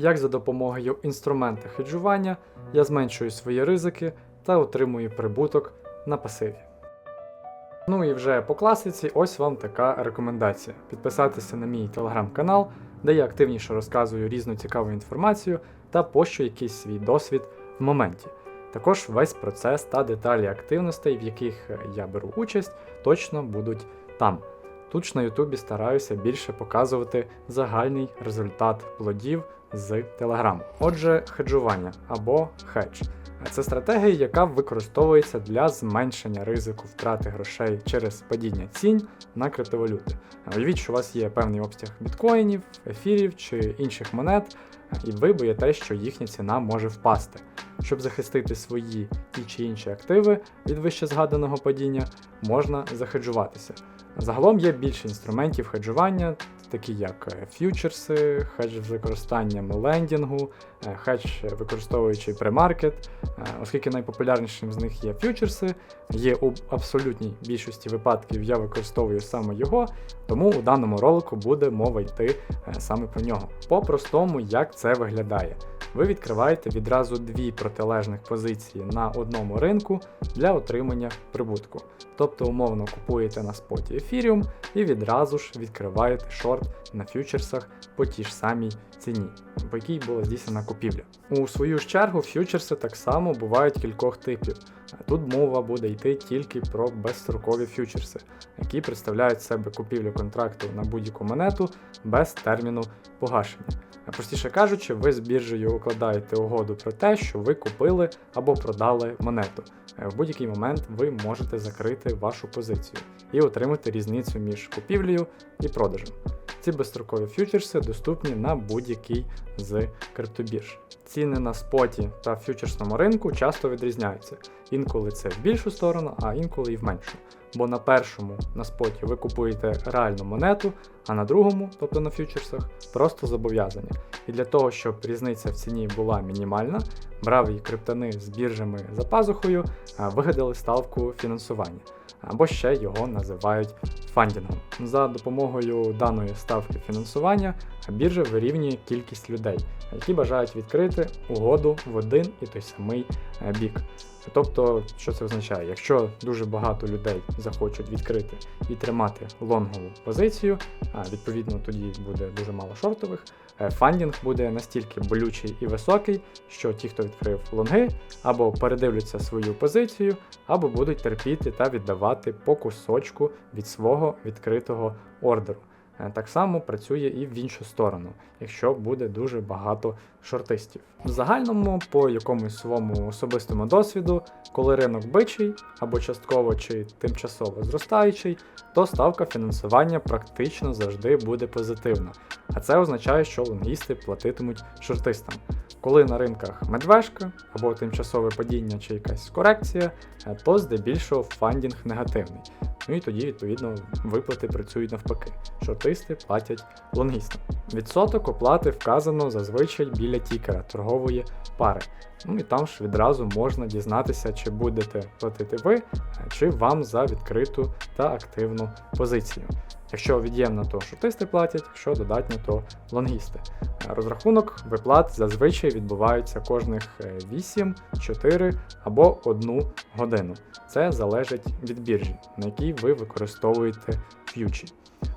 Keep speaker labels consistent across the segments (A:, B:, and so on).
A: як за допомогою інструмента хеджування я зменшую свої ризики та отримую прибуток на пасиві. Ну і вже по класиці, ось вам така рекомендація: підписатися на мій телеграм-канал, де я активніше розказую різну цікаву інформацію та пощу якийсь свій досвід в моменті. Також весь процес та деталі активностей, в яких я беру участь, точно будуть там. Тут ж на Ютубі стараюся більше показувати загальний результат плодів з Телеграму. Отже, хеджування або хедж. Це стратегія, яка використовується для зменшення ризику втрати грошей через падіння цін на криптовалюти. Уявіть, що у вас є певний обсяг біткоїнів, ефірів чи інших монет, і ви боїте, що їхня ціна може впасти. Щоб захистити свої ті чи інші активи від вище згаданого падіння, можна захеджуватися. Загалом є більше інструментів хеджування, такі як е, ф'ючерси, хедж з використанням лендінгу, е, хедж використовуючи премаркет, Е, оскільки найпопулярнішим з них є ф'ючерси, є у абсолютній більшості випадків я використовую саме його, тому у даному ролику буде мова йти е, саме про нього. По-простому, як це виглядає. Ви відкриваєте відразу дві протилежних позиції на одному ринку для отримання прибутку. Тобто, умовно купуєте на споті ефіріум і відразу ж відкриваєте шорт на ф'ючерсах по тій ж самій ціні, по якій була здійснена купівля. У свою ж чергу ф'ючерси так само бувають кількох типів. Тут мова буде йти тільки про безстрокові ф'ючерси, які представляють себе купівлю контракту на будь-яку монету без терміну погашення. Простіше кажучи, ви з біржею укладаєте угоду про те, що ви купили або продали монету. Е, В будь-який момент ви можете закрити вашу позицію і отримати різницю між купівлею і продажем. Ці безстрокові фьючерси доступні на будь-який з криптобірж. Ціни на споті та фьючерсному ринку часто відрізняються. Інколи це в більшу сторону, а інколи і в меншу. Бо на першому на споті ви купуєте реальну монету, а на другому, тобто на фьючерсах, просто зобов'язання. І для того, щоб різниця в ціні була мінімальна, браві криптани з біржами за пазухою вигадали ставку фінансування, або ще його називають фандінгом. За допомогою даної ставки фінансування біржа вирівнює кількість людей, які бажають відкрити угоду в один і той самий е, бік. Тобто, що це означає? Якщо дуже багато людей захочуть відкрити і тримати лонгову позицію, відповідно тоді буде дуже мало шортових, е, фандінг буде настільки болючий і високий, що ті, хто відкрив лонги, або передивляться свою позицію, або будуть терпіти та віддавати по кусочку від свого відкритого ордеру. Е, Так само працює і в іншу сторону, якщо буде дуже багато шортистів. В загальному, по якомусь своєму особистому досвіду, коли ринок бичий або частково чи тимчасово зростаючий, то ставка фінансування практично завжди буде позитивна. А це означає, що лонгісти платитимуть шортистам. Коли на ринках медвежка або тимчасове падіння чи якась корекція, е, то здебільшого фандінг негативний. Ну і тоді, відповідно, виплати працюють навпаки. Шортисти платять лонгістам. Відсоток оплати вказано зазвичай біля тікера торгової пари. Ну і там ж відразу можна дізнатися, чи будете платити ви, чи вам за відкриту та активну позицію. Якщо від'ємно, то шортисти платять, якщо додатньо, то лонгісти. Розрахунок виплат зазвичай відбувається кожних 8, 4 або 1 годину. Це залежить від біржі, на якій ви використовуєте ф'ючі.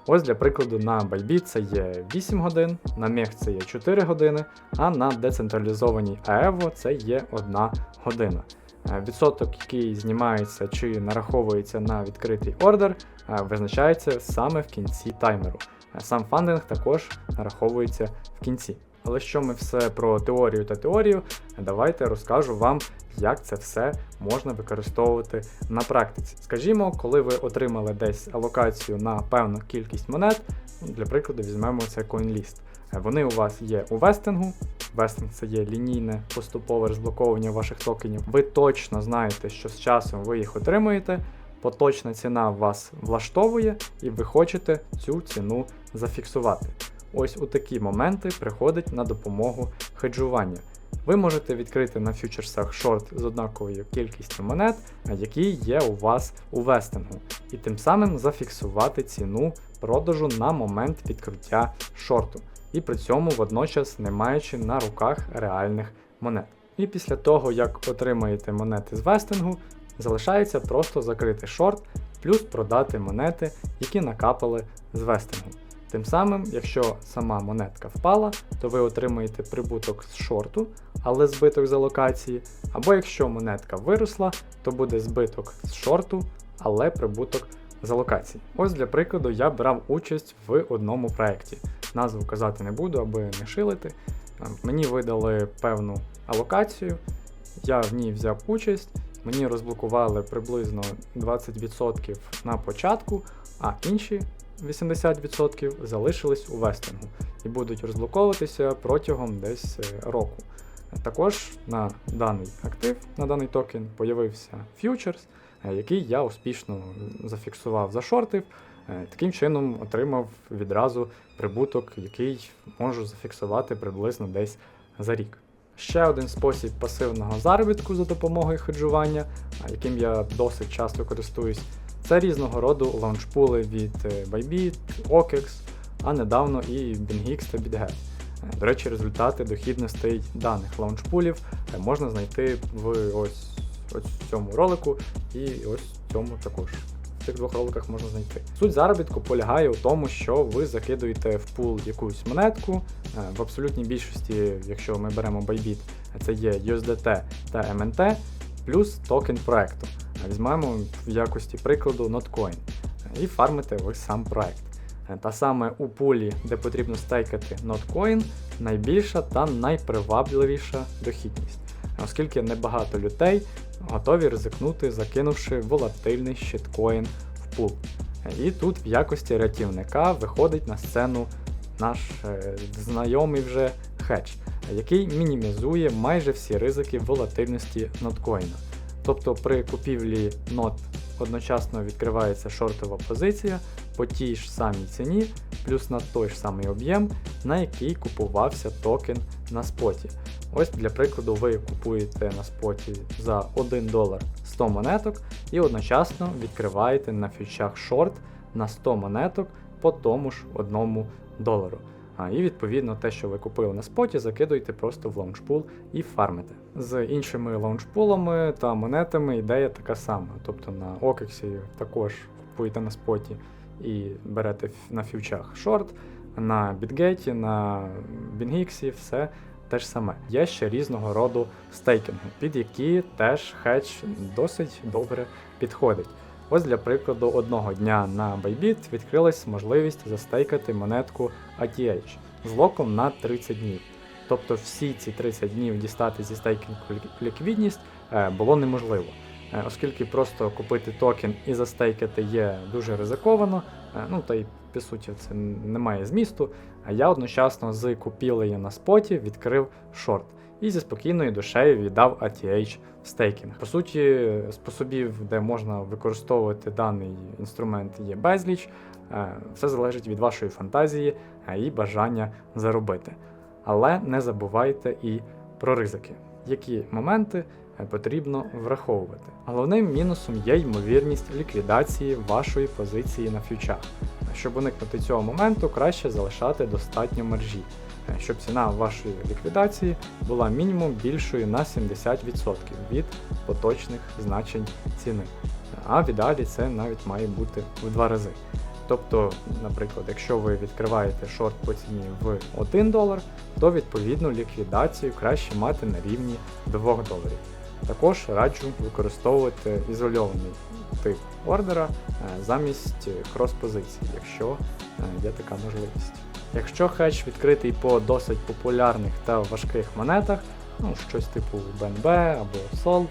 A: Ось для прикладу на Bybit це є 8 годин, на MEX це є 4 години, а на децентралізованій AEVO це є 1 година. Е, Відсоток, який знімається чи нараховується на відкритий ордер, е, визначається саме в кінці таймеру. Е, Сам фандинг також нараховується в кінці. Але що ми все про теорію та теорію, давайте розкажу вам, як це все можна використовувати на практиці. Скажімо, коли ви отримали десь алокацію на певну кількість монет, ну, для прикладу, візьмемо це CoinList. Вони у вас є у вестингу. Вестинг це є лінійне поступове розблоковування ваших токенів. Ви точно знаєте, що з часом ви їх отримуєте. Поточна ціна вас влаштовує, і ви хочете цю ціну зафіксувати. Ось у такі моменти приходить на допомогу хеджування. Ви можете відкрити на фьючерсах шорт з однаковою кількістю монет, які є у вас у вестингу, і тим самим зафіксувати ціну продажу на момент відкриття шорту. і при цьому водночас не маючи на руках реальних монет. І після того, як отримаєте монети з вестингу, залишається просто закрити шорт, плюс продати монети, які накапали з вестингу. Тим самим, якщо сама монетка впала, то ви отримаєте прибуток з шорту, але збиток з алокації. Або якщо монетка виросла, то буде збиток з шорту, але прибуток з алокації. Ось для прикладу я брав участь в одному проєкті. Назву казати не буду, аби не шилити. Е, Мені видали певну алокацію, я в ній взяв участь. Мені розблокували приблизно 20% на початку, а інші 80% залишились у вестингу і будуть розблоковуватися протягом десь е, року. Також на даний актив, на даний токен появився фьючерс, е, який я успішно зафіксував, зашортив. Е, Таким чином отримав відразу прибуток, який можу зафіксувати приблизно десь за рік. Ще один спосіб пасивного заробітку за допомогою хеджування, яким я досить часто користуюсь, це різного роду лаунчпули від е, Bybit, OKEX, а недавно і BingX та BitGet. Е, До речі, результати дохідностей даних лаунчпулів е, можна знайти в ось, ось цьому ролику і ось цьому також. В цих двох роликах можна знайти. Суть заробітку полягає у тому, що ви закидуєте в пул якусь монетку. В абсолютній більшості, якщо ми беремо Bybit, це є USDT та MNT, плюс токен проекту. Візьмемо в якості прикладу Notcoin і фармите ви сам проект. Е, Та саме у пулі, де потрібно стейкати Notcoin, найбільша та найпривабливіша дохідність, оскільки небагато людей готові ризикнути, закинувши волатильний щиткоін в пул. Е, І тут в якості рятівника виходить на сцену наш е, знайомий вже хедж, який мінімізує майже всі ризики волатильності ноткоїна. Тобто при купівлі нот одночасно відкривається шортова позиція по тій ж самій ціні, плюс на той ж самий об'єм, на який купувався токен на споті. Ось для прикладу, ви купуєте на споті за 1 долар 100 монеток і одночасно відкриваєте на фьючах шорт на 100 монеток по тому ж 1 долару. А, і відповідно те, що ви купили на споті, закидуєте просто в лаунчпул і фармите. З іншими лаунчпулами та монетами ідея така сама. Тобто на OKEX також купуєте на споті і берете на фьючах шорт, на BitGet, на BingX, все те ж саме. Є ще різного роду стейкінги, під які теж хедж досить добре підходить. Ось для прикладу, одного дня на Bybit відкрилась можливість застейкати монетку ATH з локом на 30 днів. Тобто всі ці 30 днів дістати зі стейкінгу ліквідність е, було неможливо, Е, оскільки просто купити токен і застейкати є дуже ризиковано, е, ну та й по суті це не має змісту. А я одночасно з купілею на споті відкрив шорт і зі спокійною душею віддав ATH в стейкінг. По суті, способів, де можна використовувати даний інструмент, є безліч. Е, Все залежить від вашої фантазії е, і бажання заробити. Але не забувайте і про ризики, які моменти е, потрібно враховувати. Головним мінусом є ймовірність ліквідації вашої позиції на фьючах. Щоб уникнути цього моменту, краще залишати достатньо маржі, е, щоб ціна вашої ліквідації була мінімум більшою на 70% від поточних значень ціни. А в ідеалі це навіть має бути в два рази. Тобто, наприклад, якщо ви відкриваєте шорт по ціні в 1 долар, то відповідну ліквідацію краще мати на рівні 2 доларів. Також раджу використовувати ізольований тип ордера е, замість крос-позицій, якщо е, є така можливість. Якщо хедж відкритий по досить популярних та важких монетах, ну щось типу BNB або SOL, е,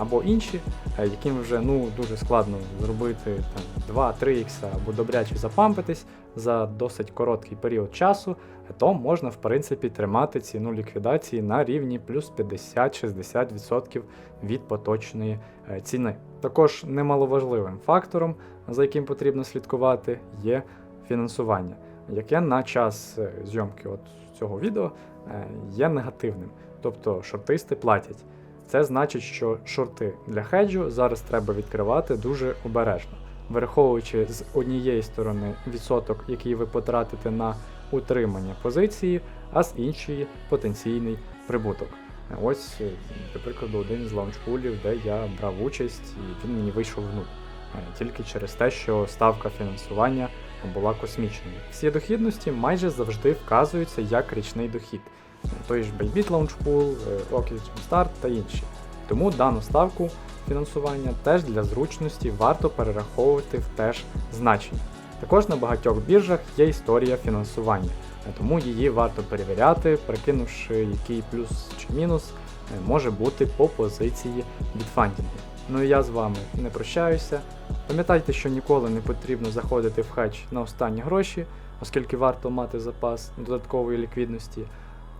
A: або інші, е, яким вже ну дуже складно зробити там 2-3 х або добряче запампитись за досить короткий період часу, то можна в принципі тримати ціну ліквідації на рівні плюс 50-60% від поточної е, ціни. Також немаловажливим фактором, за яким потрібно слідкувати, є фінансування, яке на час е, зйомки от цього відео е, є негативним. Тобто шортисти платять. Це значить, що шорти для хеджу зараз треба відкривати дуже обережно, враховуючи з однієї сторони відсоток, який ви потратите на утримання позиції, а з іншої потенційний прибуток. Е, Ось, до прикладу, один з лаунчпулів, де я брав участь, і він мені вийшов в нуль. Тільки через те, що ставка фінансування була космічною. Всі дохідності майже завжди вказуються як річний дохід. Той ж Bybit Launchpool, е, Oxygen Start та інші. Тому дану ставку фінансування теж для зручності варто перераховувати в теж значення. Також на багатьох біржах є історія фінансування, тому її варто перевіряти, прикинувши, який плюс чи мінус е, може бути по позиції від фандінгу. Ну і я з вами не прощаюся. Пам'ятайте, що ніколи не потрібно заходити в хедж на останні гроші, оскільки варто мати запас додаткової ліквідності.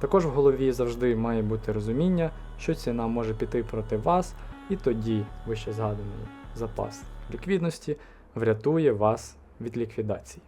A: Також в голові завжди має бути розуміння, що ціна може піти проти вас, і тоді вище згаданий запас ліквідності врятує вас від ліквідації.